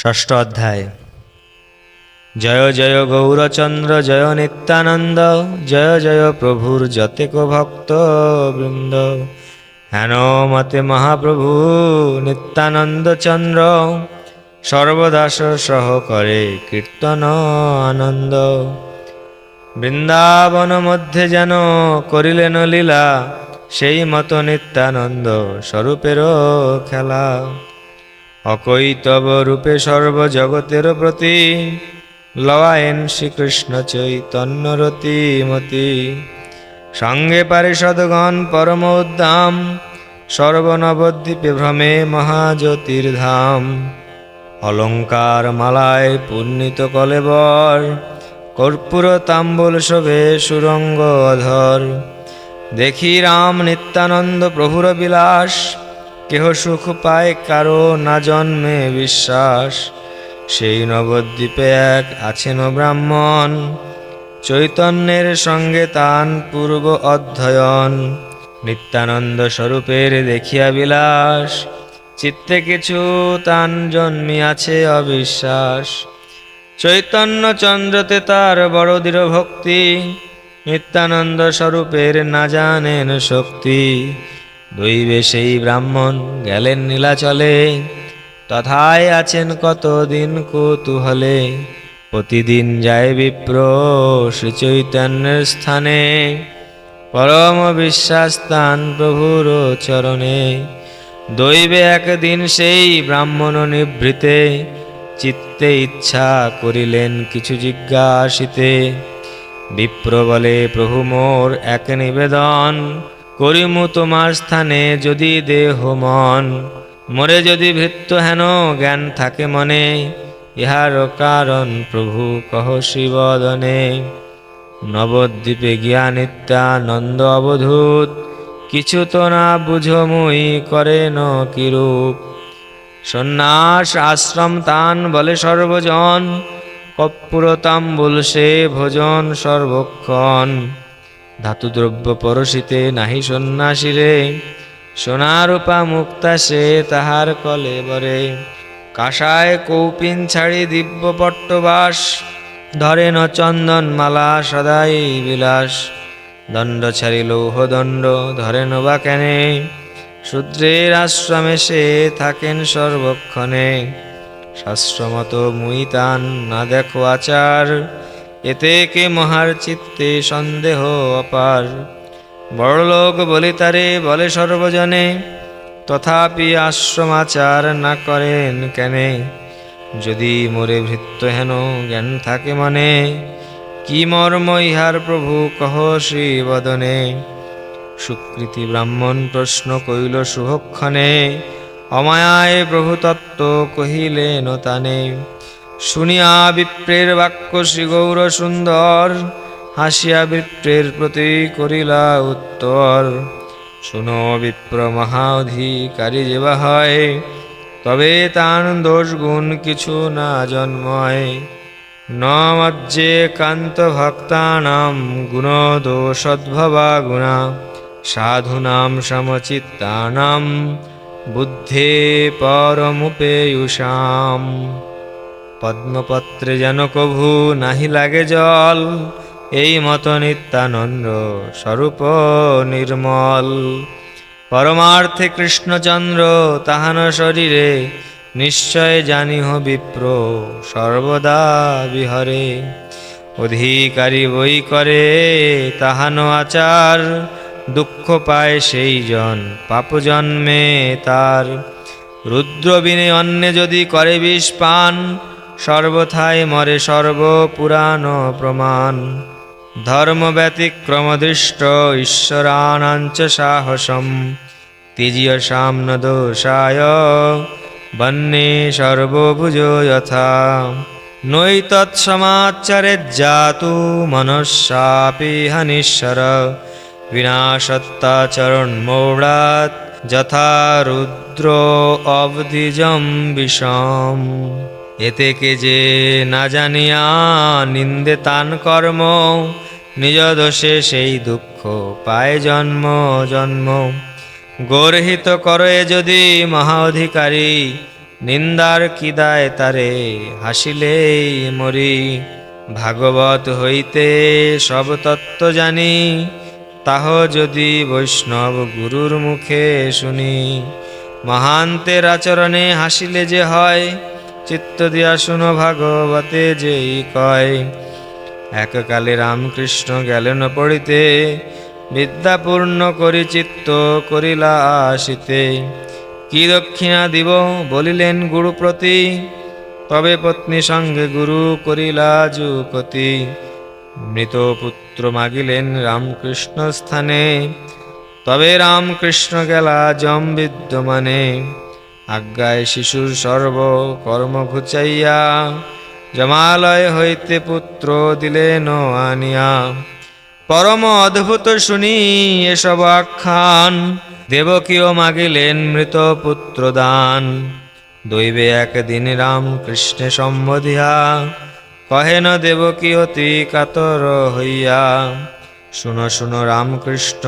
ষষ্ঠ অধ্যায়। জয় জয় গৌরচন্দ্র, জয় নিত্যানন্দ, জয় জয় প্রভুর যতেক ভক্ত বৃন্দ। হেন মতে মহাপ্রভু নিত্যানন্দ চন্দ্র সর্বদাস সহ করে কীর্তন আনন্দ। বৃন্দাবন মধ্যে যেন করিলেন লীলা, সেই মতো নিত্যানন্দ স্বরূপেরও খেলা। অকৈতব রূপে সর্বজগতের প্রতি। লওয়ায়েন শ্রীকৃষ্ণ চৈতন্য রতিমতি সঙ্গে পারিষদগণ পরম উদ্দাম, সর্বনবদ্বীপে ভ্রমে মহাজ্যোতির্ধাম। অলঙ্কার মালায় পূর্ণিত কলেবর কর্পূর তাম্বুল শোভে সুরঙ্গ অধর। দেখি রাম নিত্যানন্দ প্রভুর বিলাস কেহ সুখ পায় কারও না জন্মে বিশ্বাস। সেই নবদ্বীপে এক আছেন ব্রাহ্মণ। চৈতন্যের সঙ্গে তান পূর্ব অধ্যয়ন। নিত্যানন্দ স্বরূপের দেখিয়া বিলাস। চিত্তে কিছু তান জন্মিয়াছে অবিশ্বাস। চৈতন্য চন্দ্রতে তার বড় দৃঢ় ভক্তি। নিত্যানন্দ স্বরূপের না জানেন শক্তি। দৈবে সেই ব্রাহ্মণ গেলেন নীলাচলে, তথায় আছেন কতদিন কৌতূহলে? প্রতিদিন যায় বিপ্র শ্রী চৈতন্যের স্থানে, পরম বিশ্বাস স্থান প্রভুর চরণে। দৈবে একদিন সেই ব্রাহ্মণ নিভৃতে, চিত্তে ইচ্ছা করিলেন কিছু জিজ্ঞাসিতে। বিপ্র বলে, প্রভু মোর এক নিবেদন করিমু তোমার স্থানে যদি দেহ মন, মরে যদি ভৃত্য হেন জ্ঞান থাকে মনে, ইহার কারণ প্রভু কহ শিবদনে। নবদ্বীপে গিয়া নিত্যানন্দ অবধূত, কিছু তো না বুঝো মুই করে ন কিরূপ। সন্ন্যাস আশ্রম তান বলে সর্বজন কর্পূর তাম্বুল সে ভোজন সর্বক্ষণ। ধাতুদ্রব্য পরশিতে নাহি সন্ন্যাসীরে সোনারূপা মুক্তা সে তাহার কলে বরে। কাষায় কৌপিন ছাড়ি দিব্য পট্টবাস। ধরে ন চন্দন মালা সদাই বিলাস। দণ্ড ছাড়ি লৌহ দণ্ড ধরেন বা কেনে। শূদ্রের আশ্রমে সে থাকেন সর্বক্ষণে। শাস্ত্রমত মুই তান না দেখো আচার। এতে কে মহার চিত্তে সন্দেহ অপার? বড়লোক বলি তারে বলে সর্বজনে, তথাপি আশ্রমাচার না করেন কেনে? যদি মোরে ভৃত্য হেন, জ্ঞান থাকে মনে, কি মর্ম ইহার প্রভু কহ শ্রীবদনে? সুকৃতি ব্রাহ্মণ প্রশ্ন কইল শুভক্ষণে, অমায়ায় প্রভু তত্ত্ব কহিলেন তানে। শুনিয়া বিপ্রের বাক্য শ্রী গৌর সুন্দর, হাসিয়া বিপ্রের প্রতি করিলা উত্তর। শুনো বিপ্র মহাধিকারী যেবা হয় তবে তান দোষ গুণ কিছু না জন্ময়। ন মজ্জে কান্ত ভক্তানাম গুণ দোষদ্ভবা গুণা, সাধুনাম সমচিত্তানাম, বুদ্ধে পরমুপেয়ুষাম। পদ্মপত্রে যেন কভু নাহি লাগে জল, এই মত নিত্যানন্দ স্বরূপ নির্মল। পরমার্থে কৃষ্ণচন্দ্র, তাহান শরীরে নিশ্চয় জানিহ বিপ্র, সর্বদা বিহরে। অধিকারী বই করে তাহান আচার, দুঃখ পায় সেই জন পাপ জন্মে তার। রুদ্রবিনে অন্যে যদি করে বিষ পান সর্বথায় মরে সর্বপুরাণ প্রমাণ। ধর্ম ব্যতিক্রম দৃষ্ট ঈশ্বরানাঞ্চ সাহসম। তিজীয় সাম্ন দোষায় বন্যে সর্বভুজ যথা। নৈতৎসমাচারে জাতু মনঃশাপি হনিশ্বর। বিনাশত্তাচরণমৌড়াৎ যথা রুদ্র অবধিজম বিষম এতে কে যে না জানিয়া নিন্দে তান কর্ম, নিজ দোষে সেই দুঃখ পায় জন্ম জন্ম। গর্হিত করে যদি মহা অধিকারী, নিন্দার কি দায় তারে হাসিলেই মরি। ভাগবত হইতে সব তত্ত্ব জানি, তাহ যদি বৈষ্ণব গুরুর মুখে শুনি। মহান্তের আচরণে হাসিলে যে হয় চিত্ত দিয়া শুনো ভাগবতে যেই কয়, এককালে রামকৃষ্ণ গেলেন পড়িতে বিদ্যাপূর্ণ করি চিত্ত করিলা আসিতে। কি দক্ষিণা দিব বলিলেন গুরু প্রতি তবে পত্নী সঙ্গে গুরু করিলা যুপতি মৃত পুত্র মাগিলেন রামকৃষ্ণ স্থানে, তবে রামকৃষ্ণ গেলা জম বিদ্যমানে। আজ্ঞায় শিশুর সর্ব কর্ম ঘুচাইয়া, জমালয় হইতে পুত্র দিলেন আনিয়া। পরম অদ্ভুত শুনি এসব আখ্যান দেবকীয় মাগিলেন মৃত পুত্র দান দৈবে একদিন রাম কৃষ্ণে সম্বোধিয়া, কহেন দেবকী অতি কাতর হইয়া, শুনো শুনো রামকৃষ্ণ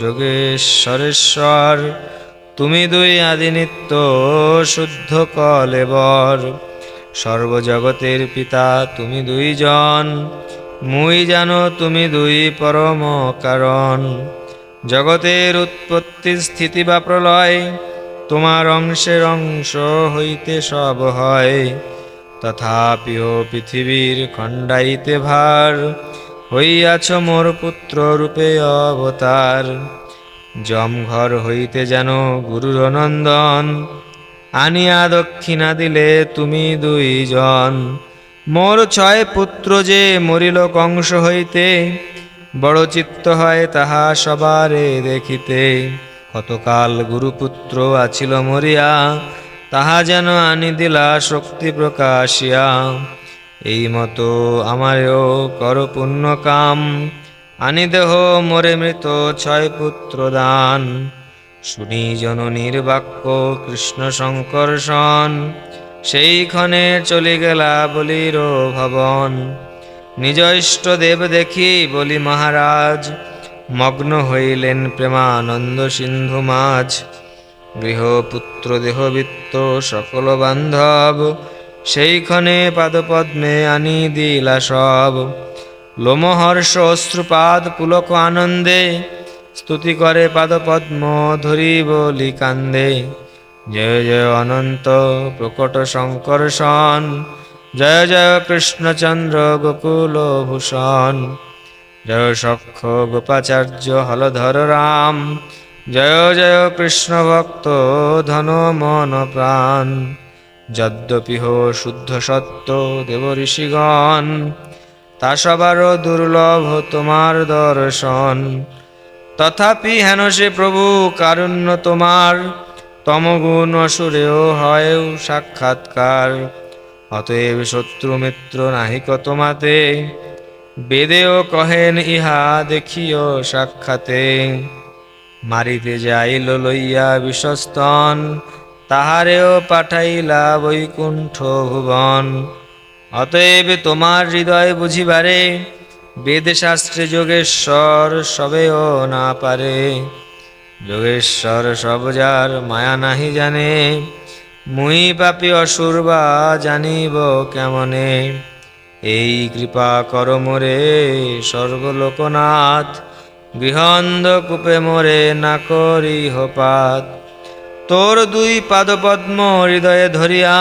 যোগেশ্বরেশ্বর তুমি দুই আদি নিত্য শুদ্ধ কলেবর। সর্বজগতের পিতা তুমি দুইজন, মুই জানো তুমি দুই পরম কারণ। জগতের উৎপত্তি স্থিতি বা প্রলয়, তোমার অংশের অংশ হইতে সব হয়। তথাপিও পৃথিবীর খণ্ডাইতে ভার, হইয়াছ মোর পুত্র রূপে অবতার। জমঘর হইতে যেন গুরুর নন্দন, আনিয়া দক্ষিণা দিলে তুমি দুইজন। মোর ছয় পুত্র যে মরিল কংস হইতে, বড় চিত্ত হয় তাহা সবারে দেখিতে। কতকাল গুরুপুত্র আছিল মরিয়া, তাহা যেন আনি দিলা শক্তি প্রকাশিয়া। এই মতো আমারও কর পুণ্য কাম। আনি দেহ মোরে মৃত ছয় পুত্র দান শুনি জননীর বাক্য, কৃষ্ণ শঙ্কর্ষণ সেইক্ষণে চলে গেলা বলির ভবন। নিজ ইষ্ট দেব দেখি বলি মহারাজ, মগ্ন হইলেন প্রেমানন্দ সিন্ধু মাঝ। গৃহপুত্র দেহবৃত্ত সকল বান্ধব সেইক্ষণে পাদপদ্মে আনি দিলা সব। লোমহর্ষ অশ্রুপাদ পুলক আনন্দে স্তুতি করে পাদপদ্ম ধরি বলি কান্দে জয় জয় অনন্ত প্রকট শঙ্কর্ষণ জয় জয় কৃষ্ণচন্দ্র গোকুল ভূষণ জয় সক্ষ গোপাচার্য হলধর রাম, জয় জয় কৃষ্ণ ভক্ত ধন মন প্রাণ। যদ্যপি শুদ্ধ সত্য দেব ঋষিগণ তা সবারও দুর্লভ তোমার দর্শন। তথাপি হেন সে প্রভু, কারুণ্য তোমার। তমগুণ অসুরেও হয় সাক্ষাৎকার। অতএব শত্রু মিত্র নাহিক তোমাতে। বেদেও কহেন, ইহা দেখিও সাক্ষাতে। মারিতে যাইল লইয়া বিশ্বস্তন, তাহারেও পাঠাইলা বৈকুণ্ঠ ভুবন। অতএব তোমার হৃদয় বুঝিবারে বেদশাস্ত্রে যোগেশ্বর সবেও না পারে। যোগেশ্বর সব যার মায়া নাহি জানে, মুই পাপি অসুর বা জানিব কেমনে? এই কৃপা কর মোরে সর্বলোকনাথ গৃহন্ধ কূপে মোরে না করি হোপাত তোর দুই পাদপদ্ম হৃদয়ে ধরিয়া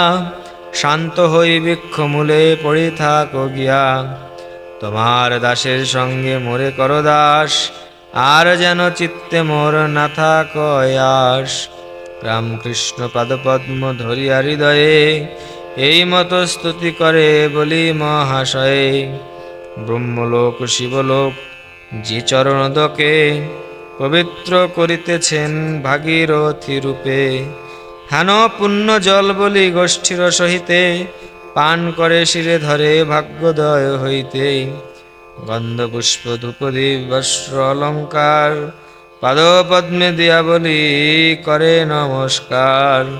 শান্ত হই বৃক্ষমূলে পড়ি থাক গিয়া তোমার দাসের সঙ্গে মোরে কর দাস, আর যেন চিত্তে মোর না থাক রামকৃষ্ণ পাদপদ্ম ধরিয়া হৃদয়ে এই মতো স্তুতি করে বলি মহাশয়ে। ব্রহ্মলোক, শিবলোক, যে চরণদকে পবিত্র করিতেছেন ভাগীরথী রূপে। হেন পুণ্য জল বলি গোষ্ঠীর সহিতে, পান করে শিরে ধরে ভাগ্যোদয় হইতে। গন্ধ পুষ্প ধূপদীপ বস্ত্র অলঙ্কার দিয়া বলি করে নমস্কার।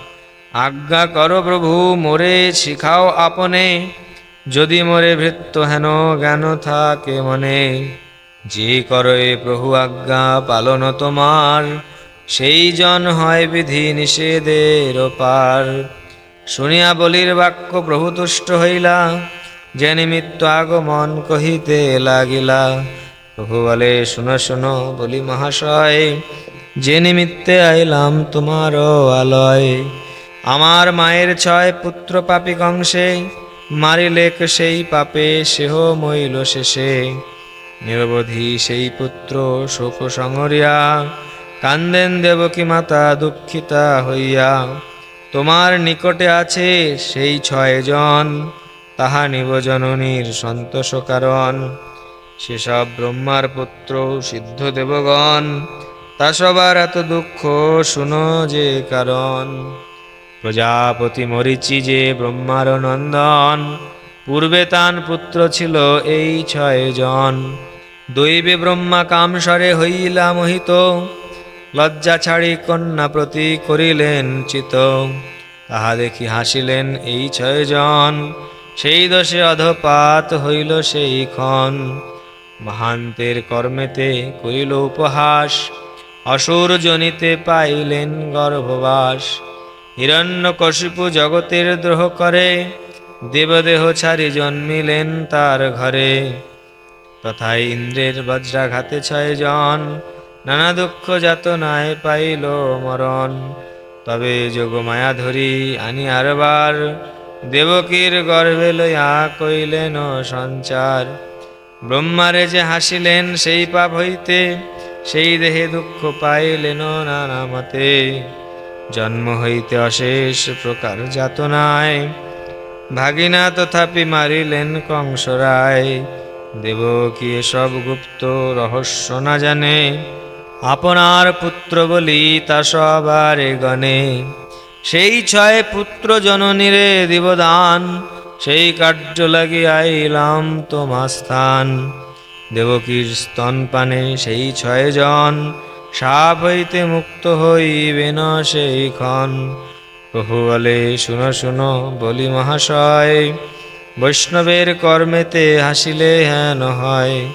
আজ্ঞা কর প্রভু, মোরে শিখাও আপনে, যদি মোরে ভৃত্য হেন জ্ঞান থাকে মনে। যে করে প্রভু আজ্ঞা পালন তোমার সেই জন হয় বিধি নিষেধের পার শুনিয়া বলির বাক্য প্রভু তুষ্ট হইলা, যে নিমিত্ত আগমন কহিতে লাগিলা। প্রভু বলে, শুনো শুনো, বলি মহাশয়, যে নিমিত্তে আইলাম তোমার আলয়। আমার মায়ের ছয় পুত্র পাপী কংসে মারিলেক সেই পাপে সেহ মইল শেষে। নিরবধি সেই পুত্র শোক সংহরিয়া কান্দেন দেবকী মাতা দুঃখিতা হইয়া, তোমার নিকটে আছে সেই ছয়জন তাহা নিব জননীর সন্তোষ কারণ। সেসব ব্রহ্মার পুত্র সিদ্ধ দেবগণ, তা সবার এত দুঃখ শুনো যে কারণ। প্রজাপতি মরিচি যে ব্রহ্মার নন্দন, পূর্বে তান পুত্র ছিল এই ছয়জন দৈবে ব্রহ্মা কামসরে হইলা মোহিত। লজ্জা ছাড়ি কন্যা প্রতি করিলেন চিত। তাহা দেখি হাসিলেন এই ছয়জন। সেই দোষে অধপাত হইল সেই ক্ষণ। মহান্তের কর্মেতে করিল উপহাস। অসুর জনিতে পাইলেন গর্ভবাস। হিরণ্যকশিপু জগতের দ্রোহ করে। দেবদেহ ছাড়ি জন্মিলেন তার ঘরে। তথায় ইন্দ্রের বজ্রাঘাতে ছয়জন। নানা দুঃখ যাতনায় পাইল মরণ। তবে যোগমায়া ধরি আনি আরবার। দেবকীর গর্ভে লইয়া কইলেন সঞ্চার, ব্রহ্মারে যে হাসিলেন সেই পাপ হইতে, সেই দেহে দুঃখ পাইলেন নানা মতে। জন্ম হইতে অশেষ প্রকার যাতনায়, ভাগিনা তথাপি মারিলেন কংসরায়। দেব কি সব গুপ্ত রহস্য না জানে আপনার পুত্র বলি তা সবারে গণে। সেই ছয় পুত্র জননীরে দিবদান, সেই কার্য লাগি আইলাম তোমা স্থান। দেবকীর স্তনপানে সেই ছয়জন সাপ হইতে মুক্ত হইবে না সেই ক্ষণ। প্রভু বলে, শুনো শুনো, বলি মহাশয়, বৈষ্ণবের কর্মেতে হাসিলে হেন হয়।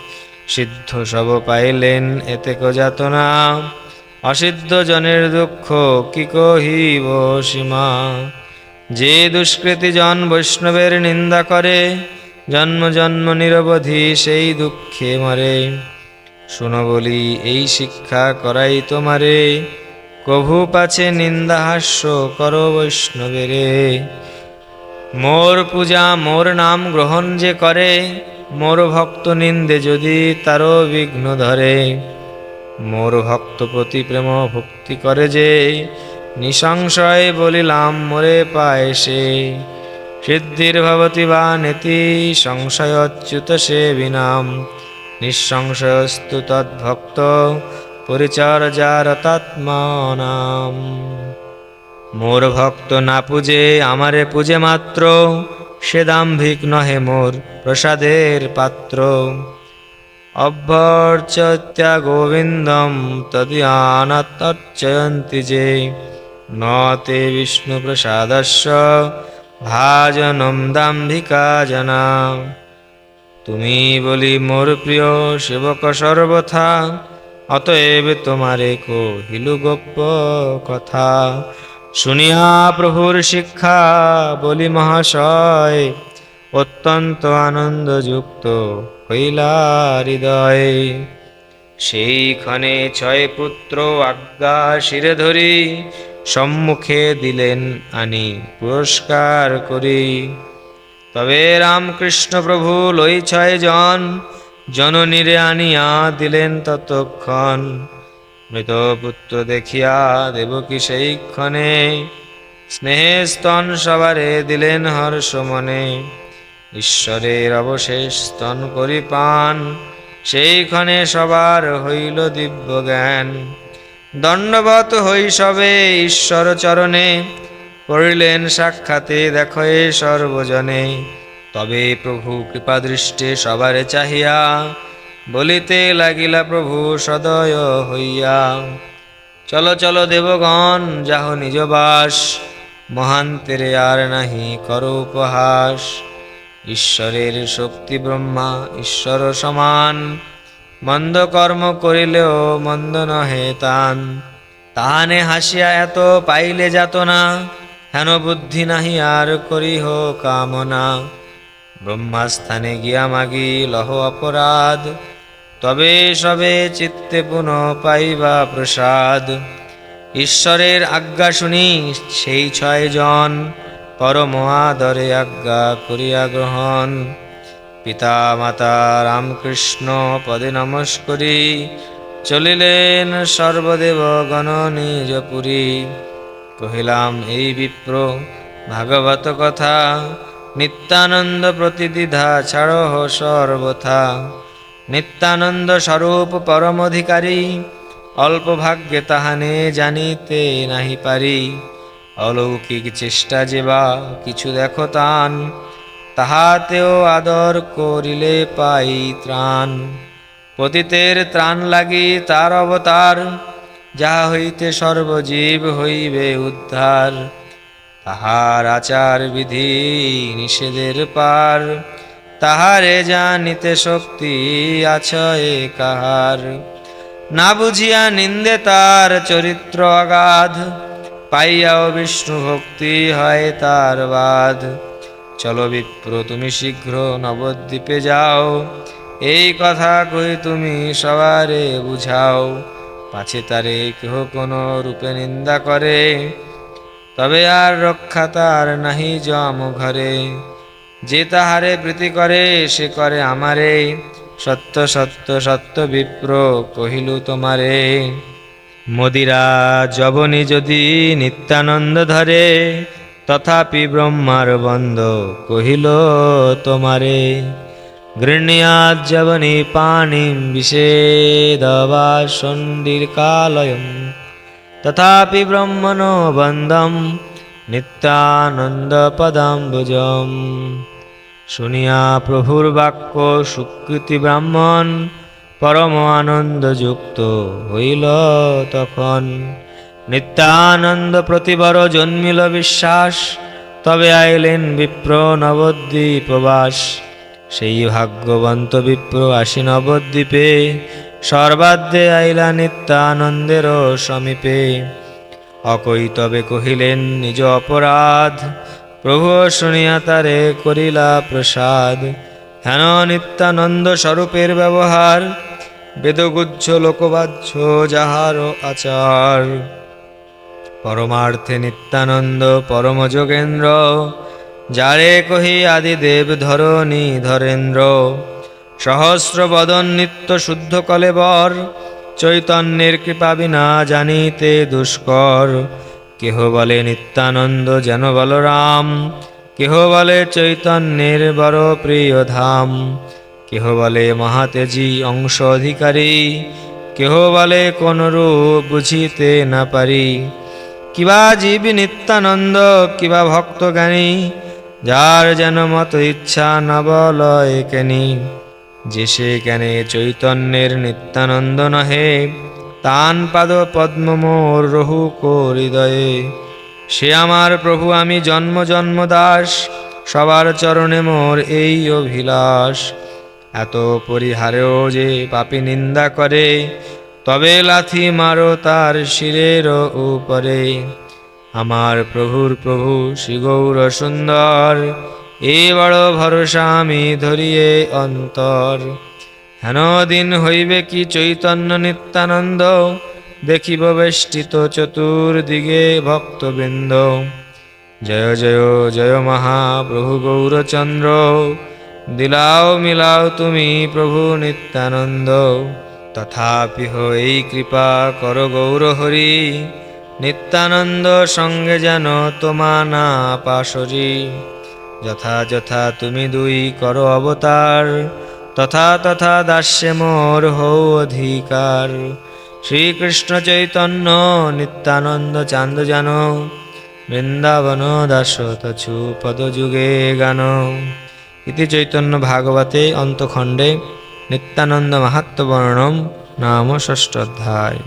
সিদ্ধ সব পাইলেন, এতে যাতনা অসিদ্ধ জনের দুঃখ কি কহিব সীমা? যে দুষ্কৃতি জন বৈষ্ণবের নিন্দা করে, জন্ম জন্ম নিরবধি সেই দুঃখে মরে। শুনো বলি, এই শিক্ষা করাই তোমারে। কভু পাছে নিন্দা হাস্য করো বৈষ্ণবেরে। মোর পূজা, মোর নাম গ্রহণ যে করে মোর ভক্ত নিন্দে যদি তারও বিঘ্ন ধরে। মোর ভক্ত প্রতি প্রেম ভক্তি করে যে নিঃসংশয় বলিলাম, মোরে পায় সে। সিদ্ধির ভবতি বা নেতি সংশয়চ্যুত সে বিনাম। নিঃসংশয়স্তু তদ্ভক্ত পরিচর্যারতাত্মনাম মোর ভক্ত না পূজে, আমারে পূজে মাত্র। সে দাম্ভিক নহে মোর প্রসাদের পাত্র। অভ্যর্চত্যা গোবিন্দম তদিয়ানাতর্চয়ন্তি যে ন তে বিষ্ণু প্রসাদস্য ভাজনম দাম্ভিকা জনা। তুমি বলি মোর প্রিয় সেবক সর্বথা, অতএব তোমারে কহিলু গোপ্য কথা। শুনিয়া প্রভুর শিক্ষা বলি মহাশয়, অত্যন্ত আনন্দযুক্ত হইলা হৃদয়। সেইখানে ছয় পুত্র আজ্ঞা শিরে ধরি, সম্মুখে দিলেন আনি পুরস্কার করি। তবে রামকৃষ্ণ প্রভু লই ছয় জন, জননীরে আনিয়া দিলেন ততক্ষণ মৃত পুত্র দেখিয়া দেবকী সেই ক্ষণে স্নেহে স্তন সবারে দিলেন হর্ষ মনে ঈশ্বরের অবশেষ স্তন করি পান সেই ক্ষণে সবার হইল দিব্য জ্ঞান। দণ্ডবত হই সবে ঈশ্বর চরণে, পড়িলেন সাক্ষাতে দেখো এ সর্বজনে। তবে প্রভু কৃপা দৃষ্টে সবারে চাহিয়া বলিতে লাগিলা প্রভু সদয় হইয়া। চলো চলো দেবগণ, যাহ নিজ বাস মহান্তেরে আর নাহি কর উপহাস। ঈশ্বরের শক্তি ব্রহ্মা, ঈশ্বর সমান। মন্দ কর্ম করিলেও মন্দ নহে তান। তাহানে হাসিয়া এত পাইলে যাত না, হেন বুদ্ধি নাহি আর করিহ কামনা। ব্রহ্মাস্থানে গিয়া মাগি লহ অপরাধ। তবে সবে চিত্তে পুনঃ পাইবা প্রসাদ। ঈশ্বরের আজ্ঞা শুনি সেই ছয় জন পরম আদরে আজ্ঞা করিয়া গ্রহণ। পিতা মাতা রামকৃষ্ণ পদে নমস্করি, চলিলেন সর্বদেব গণ নিজ পুরী। কহিলাম, এই বিপ্র, ভাগবত কথা, নিত্যানন্দ প্রতিদিধা ছাড় সর্বথা। নিত্যানন্দ স্বরূপ পরম অধিকারী অল্প ভাগ্যে তাহানে জানিতে নাহি পারি। অলৌকিক চেষ্টা যেবা কিছু দেখো তান, তাহাতেও আদর করিলে পাই ত্রাণ। পতিতের ত্রাণ লাগি তার অবতার, যাহা হইতে সর্বজীব হইবে উদ্ধার। তাহার আচার বিধি নিষেধের পার তাহারে জানিতে শক্তি আছে কাহার। না বুঝিয়া নিন্দে তার চরিত্র অগাধ, পাইয়াও বিষ্ণু ভক্তি হয় তার বাধ চলো বিপ্র, তুমি শীঘ্র নবদ্বীপে যাও। এই কথা কই তুমি সবারে বুঝাও। পাছে তারে কেহ কোনো রূপে নিন্দা করে, তবে আর রক্ষা তার নাহি জম ঘরে। যে তাহারে প্রীতি করে, সে করে আমারে। সত্য সত্য সত্য বিপ্র কহিলু তোমারে। মদিরা জবনি যদি নিত্যানন্দ ধরে, তথাপি ব্রহ্মার বন্ধ কহিল তোমারে। গৃহ্ণীয়াত জবনি পাণিম বিষেদবা সন্ধির কালয়ম তথাপি ব্রহ্মণো বন্দম নিত্যানন্দ পদাম্বুজম শুনিয়া প্রভুর বাক্য সুকৃতি ব্রাহ্মণ, পরম আনন্দযুক্ত হইল তখন। নিত্যানন্দ প্রতিবার জন্মিল বিশ্বাস, তবে আইলেন বিপ্র নবদ্বীপবাস সেই ভাগ্যবন্ত বিপ্র আসি নবদ্বীপে সর্বাদ্যে আইলা নিত্যানন্দেরও সমীপে। অকই তবে কহিলেন, নিজ অপরাধ প্রভু শুনিয়া তারে করিলা প্রসাদ। হেন নিত্যানন্দ স্বরূপের ব্যবহার, বেদগুচ্ছ লোকবাহ্য যাহার আচার। পরমার্থে নিত্যানন্দ পরম যোগেন্দ্র, যারে কহি আদিদেব ধরণী ধরেন্দ্র। সহস্র বদন নিত্য শুদ্ধ কলেবর, চৈতন্যের কৃপা বিনা জানিতে দুষ্কর। কেহ বলে নিত্যানন্দ যেন বলরাম? কেহ বলে চৈতন্যের বড় প্রিয় ধাম? কেহ বলে মহাতেজি অংশ অধিকারী? কেহ বলে কোন রূপ বুঝিতে না পারি? কিবা জীব নিত্যানন্দ, কিবা ভক্ত জ্ঞানী? যার যেন মত ইচ্ছা না বল কেনি? যে সে জ্ঞানে চৈতন্যের নিত্যানন্দ নহে তান পাদ পদ্ম মোর রহু হৃদয়ে। সে আমার প্রভু, আমি জন্ম জন্ম দাস সবার চরণে মোর এই অভিলাষ। এত পরিহারেও যে পাপি নিন্দা করে, তবে লাথি মারো তার শিরের উপরে। আমার প্রভুর প্রভু শ্রী গৌর সুন্দর, এ বড় ভরসা আমি ধরিয়ে অন্তর। হেন দিন হইবে কি চৈতন্য নিত্যানন্দ? দেখিব বেষ্টিত চতুর্দিগে ভক্তবৃন্দ। জয় জয় জয় মহাপ্রভু গৌরচন্দ্র। দিলাও, মিলাও তুমি প্রভু নিত্যানন্দ। তথাপি এই কৃপা কর গৌর হরি নিত্যানন্দ সঙ্গে যেন তোমা না পাশরি। যথা যথা তুমি দুই কর অবতার। তথা তথা দাস্যে মোর হৌ অধিকার। শ্রীকৃষ্ণ চৈতন্য, নিত্যানন্দ চান্দ জান বৃন্দাবন দাস তছু পদযুগে গান। ইতি চৈতন্য ভাগবতে অন্তখণ্ডে নিত্যানন্দ মাহাত্ম্যবর্ণম নাম ষষ্ঠ অধ্যায়।